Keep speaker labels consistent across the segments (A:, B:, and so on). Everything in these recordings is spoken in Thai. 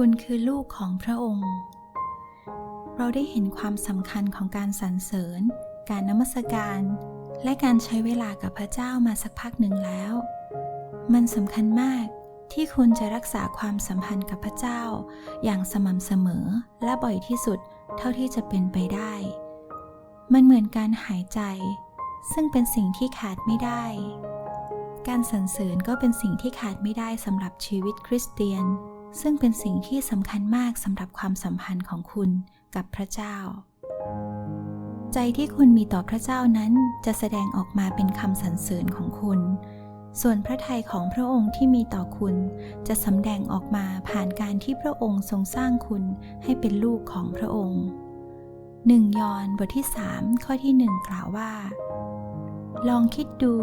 A: คุณคือลูกของพระองค์ เราได้เห็นความสำคัญของการสรรเสริญ การนมัสการ และการใช้เวลากับพระเจ้ามาสักพักหนึ่งแล้ว มันสำคัญมากที่คุณจะรักษาความสัมพันธ์กับพระเจ้า อย่างสม่ำเสมอและบ่อยที่สุดเท่าที่จะเป็นไปได้ มันเหมือนการหายใจ ซึ่งเป็นสิ่งที่ขาดไม่ได้ การสรรเสริญก็เป็นสิ่งที่ขาดไม่ได้สำหรับชีวิตคริสเตียน ซึ่งเป็นสิ่งที่สำคัญมากสำหรับความสัมพันธ์ของคุณกับพระเจ้า ใจที่คุณมีต่อพระเจ้านั้นจะแสดงออกมาเป็นคำสรรเสริญของคุณ ส่วนพระทัยของพระองค์ที่มีต่อคุณจะสำแดงออกมาผ่านการที่พระองค์ทรงสร้างคุณให้เป็นลูกของพระองค์หนึ่งยอห์นบทที่3ข้อที่หนึ่งกล่าวว่า ลองคิดดู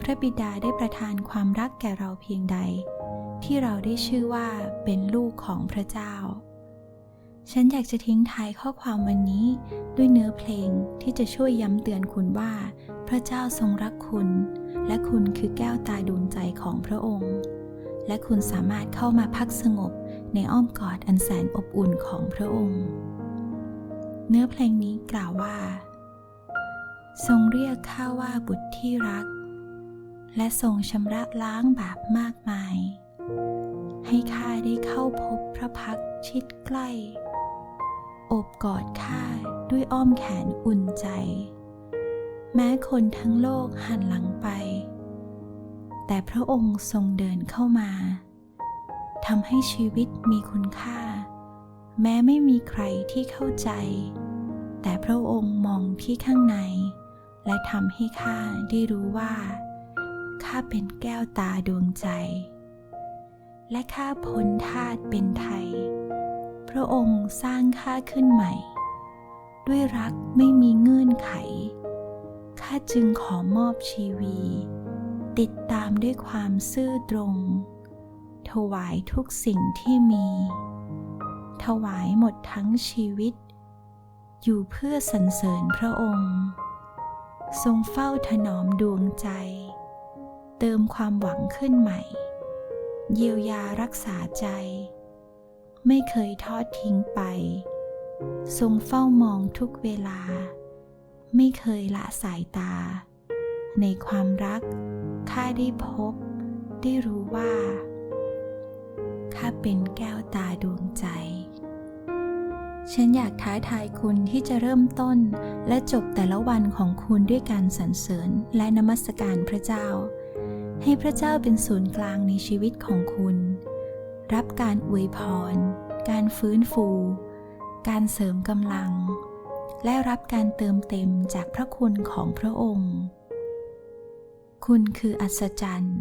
A: พระบิดาได้ประทานความรักแก่เราเพียงใด ที่เราได้ชื่อว่าเป็นลูกของพระเจ้า ฉันอยากจะทิ้งท้ายข้อความวันนี้ด้วยเนื้อเพลงที่จะช่วยย้ำเตือนคุณว่า พระเจ้าทรงรักคุณ และคุณคือแก้วตาดวงใจของพระองค์ และคุณสามารถเข้ามาพักสงบในอ้อมกอดอันแสนอบอุ่นของพระองค์ เนื้อเพลงนี้กล่าวว่า ทรงเรียกข้าว่าบุตรที่รัก และทรงชำระล้างบาปมากมาย ให้ข้าได้เข้าพบพระพักชิดใกล้โอบกอดข้าด้วยอ้อมแขนอุ่นใจ แม้คนทั้งโลกหันหลังไป แต่พระองค์ทรงเดินเข้ามาทำให้ชีวิตมีคุณค่า แม้ไม่มีใครที่เข้าใจ แต่พระองค์มองที่ข้างใน และทำให้ข้าได้รู้ว่าข้าเป็นแก้วตาดวงใจ และข้าพ้นทาตเป็นไทย พระองค์สร้างข้าขึ้นใหม่ ด้วยรักไม่มีเงื่อนไข ข้าจึงขอมอบชีวี ติดตามด้วยความซื่อตรง ถวายทุกสิ่งที่มี ถวายหมดทั้งชีวิต อยู่เพื่อสรรเสริญพระองค์ ทรงเฝ้าถนอมดวงใจ เติมความหวังขึ้นใหม่ เยียวยารักษาใจ ไม่เคยทอดทิ้งไป ทรงเฝ้ามองทุกเวลา ไม่เคยละสายตา ในความรักข้าได้พบ ได้รู้ว่าข้าเป็นแก้วตาดวงใจ ฉันอยากท้าทายคุณที่จะเริ่มต้นและจบแต่ละวันของคุณด้วยการสรรเสริญและนมัสการพระเจ้า ให้พระเจ้าเป็นศูนย์กลางในชีวิตของคุณ รับการอวยพร การฟื้นฟู การเสริมกำลัง และรับการเติมเต็มจากพระคุณของพระองค์ คุณคืออัศจรรย์